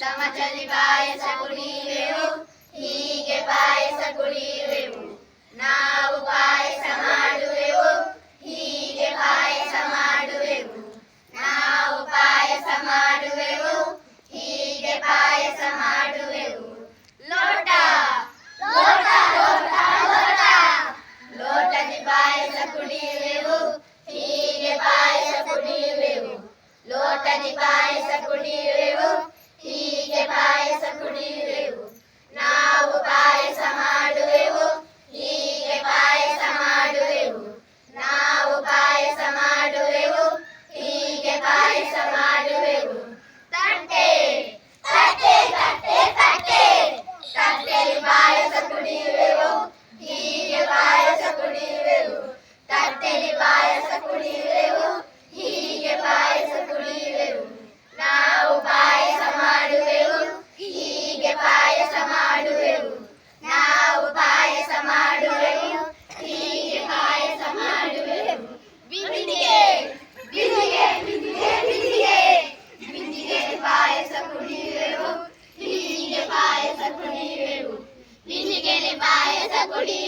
ಚಮಚಲಿ ಪಾಯಸ ಕುಡಿದೆವು ಹೀಗೆ ಪಾಯಸ ಕುಡಿಯ तिने केले पाय सकुडी